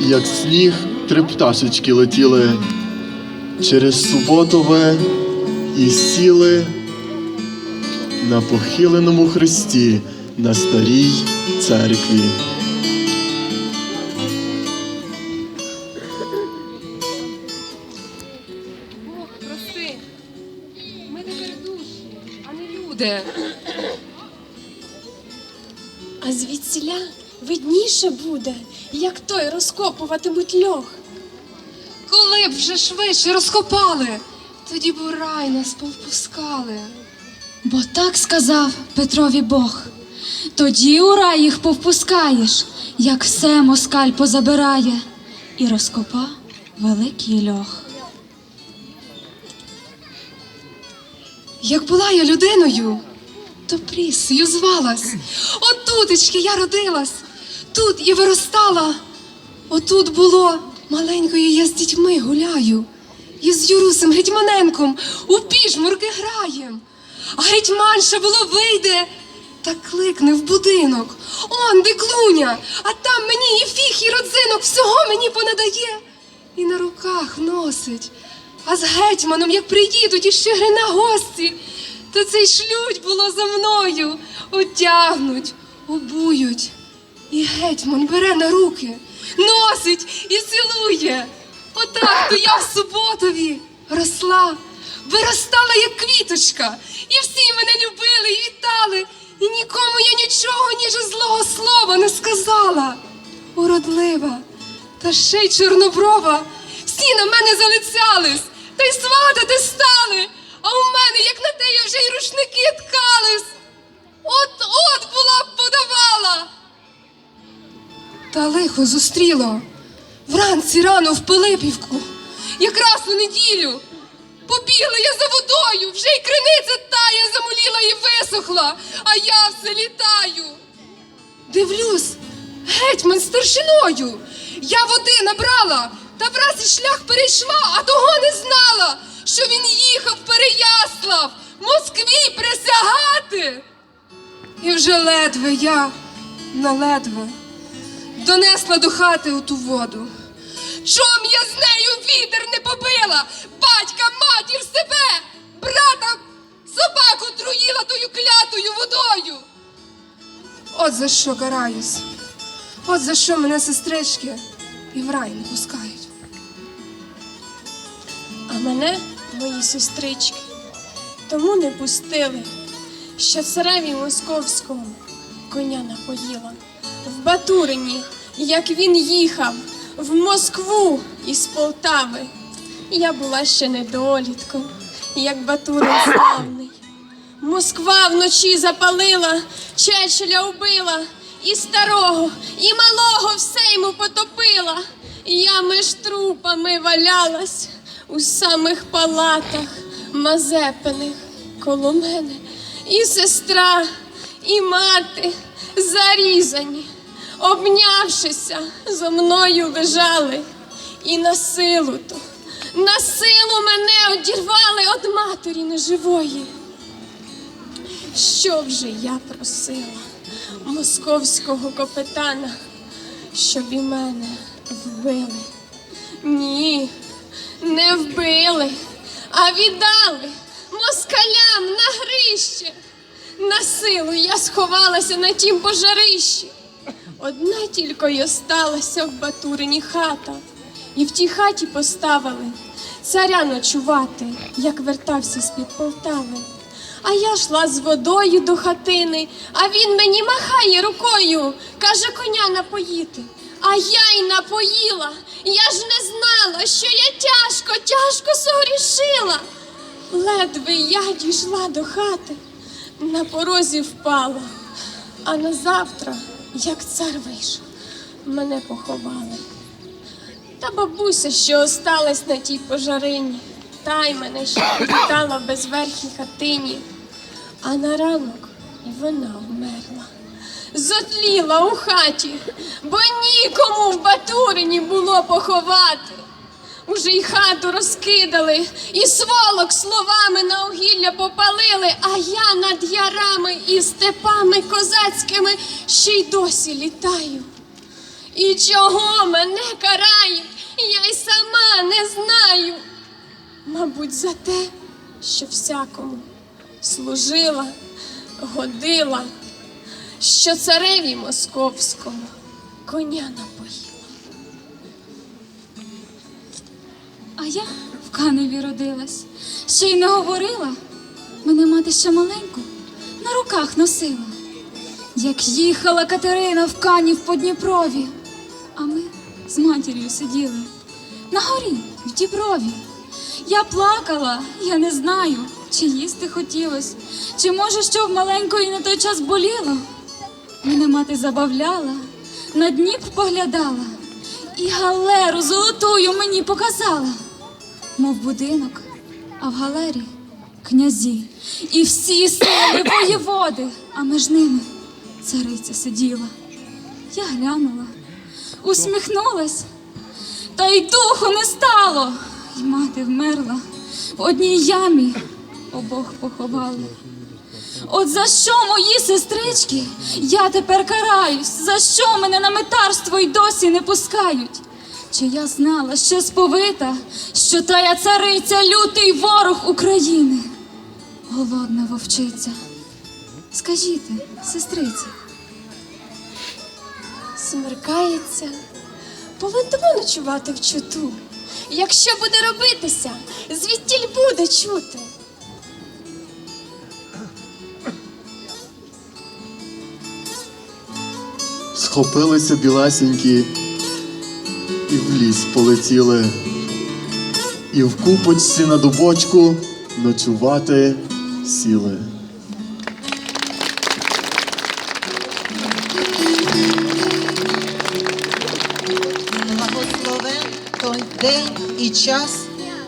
Як сніг, три пташечки летіли через Суботове і сіли на похиленому хресті на старій церкві. Бог, прости. Ми тепер душі, а не люди. А звідсіля видніше буде, як той розкопуватимуть льох. Коли б вже швидше розкопали, тоді б у рай нас повпускали. Бо так сказав Петрові Бог. Тоді у рай їх повпускаєш, як все москаль позабирає, і розкопа великий льох. Як була я людиною, то прісою звалась. Отутечки я родилась, тут і виростала. Отут було маленькою я з дітьми гуляю. І з Юрусем Гетьманенком у пішмурки граєм. А гетьманша було вийде та кликне в будинок. Он де клуня, а там мені і фіг, і родзинок всього мені понадає. І на руках носить. А з гетьманом, як приїдуть іще гри на гості, то цей шлють було за мною, одягнуть, обують. І гетьман бере на руки, носить і цілує. Отак то я в суботові росла, виростала, як квіточка, і всі мене любили і вітали, і нікому я нічого, ніж злого слова не сказала. Уродлива, та ще й чорноброва, всі на мене залицялись, та й сватати стали, а у мене, як на теї вже й рушники ткались. От-от була б подавала. Та лихо зустріло вранці рано в Пилипівку, якраз у неділю. Побігла я за водою, вже й криниця тая замоліла і висохла, а я все літаю. Дивлюсь, гетьман старшиною. Я води набрала, та враз і шлях перейшла, а того не знала, що він їхав Переяслав, Москві присягати. І вже ледве я, на ледве, донесла до хати оту воду. Чом я з нею вітер не побила, батька, матір себе, брата, собаку труїла тою клятою водою. От за що караюсь, от за що мене сестрички і в рай не пускають. А мене, мої сестрички, тому не пустили, що цареві московському коня напоїла. В Батурині, як він їхав, в Москву із Полтави. Я була ще недолітком, як Батурин славний. Москва вночі запалила, Чечеля убила, і старого, і малого все йому потопила. Я між трупами валялась у самих палатах Мазепиних коло мене. І сестра, і мати зарізані, обнявшися, зо мною лежали. І на силу то, на силу мене одірвали від матері неживої. Що вже я просила московського капетана, щоб і мене вбили? Ні, не вбили, а віддали москалям на грище. На силу я сховалася на тім пожарищі. Одна тільки й осталася в Батурині хата, і в тій хаті поставили царя ночувати, як вертався з-під Полтави. А я йшла з водою до хатини, а він мені махає рукою, каже коня напоїти. А я й напоїла. Я ж не знала, що я тяжко, тяжко согрішила. Ледве я дійшла до хати, на порозі впала, а на завтра, як цар вийшов, мене поховали. Та бабуся, що осталась на тій пожарині, та й мене ще вітала в безверхій хатині, а на ранок вона вмерла. Зотліла у хаті, бо нікому в Батурині було поховати. Уже й хату розкидали, і сволок словами на огілля попалили, а я над ярами і степами козацькими ще й досі літаю. І чого мене карають, я й сама не знаю. Мабуть, за те, що всякому служила, годила, що цареві московському коня напоїла. А я в Каневі родилась, ще й не говорила. Мене мати ще маленьку на руках носила. Як їхала Катерина в Канів по Дніпрові, а ми з матір'ю сиділи на горі в Діброві. Я плакала, я не знаю, чи їсти хотілось, чи може, що в маленької на той час боліло. Мене мати забавляла, на Дніпр поглядала, і галеру золотую мені показала, мов будинок, а в галері князі, і всі сили воєводи, а між ними цариця сиділа. Я глянула, усміхнулась, та й духу не стало, й мати вмерла в одній ямі. Обох поховали. От за що мої сестрички? Я тепер караюсь, за що мене на метарство й досі не пускають? Чи я знала ще сповита, що тая цариця лютий ворог України? Голодна вовчиця. Скажіть, сестриці, Смеркається, поведемо ночувати в чуту. Якщо буде робитися, звідтіль буде чути. Схопилися біласінькі і в ліс полетіли, і в купочці на дубочку ночувати сіли. Благословен той день і час,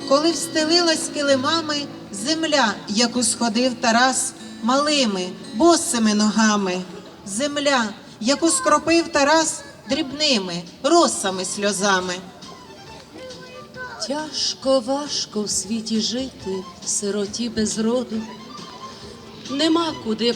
коли встелилась килимами земля, яку сходив Тарас малими, босими ногами. Земля, яку скропив Тарас дрібними росами сльозами. Тяжко, важко в світі жити, сироті без роду. Нема куди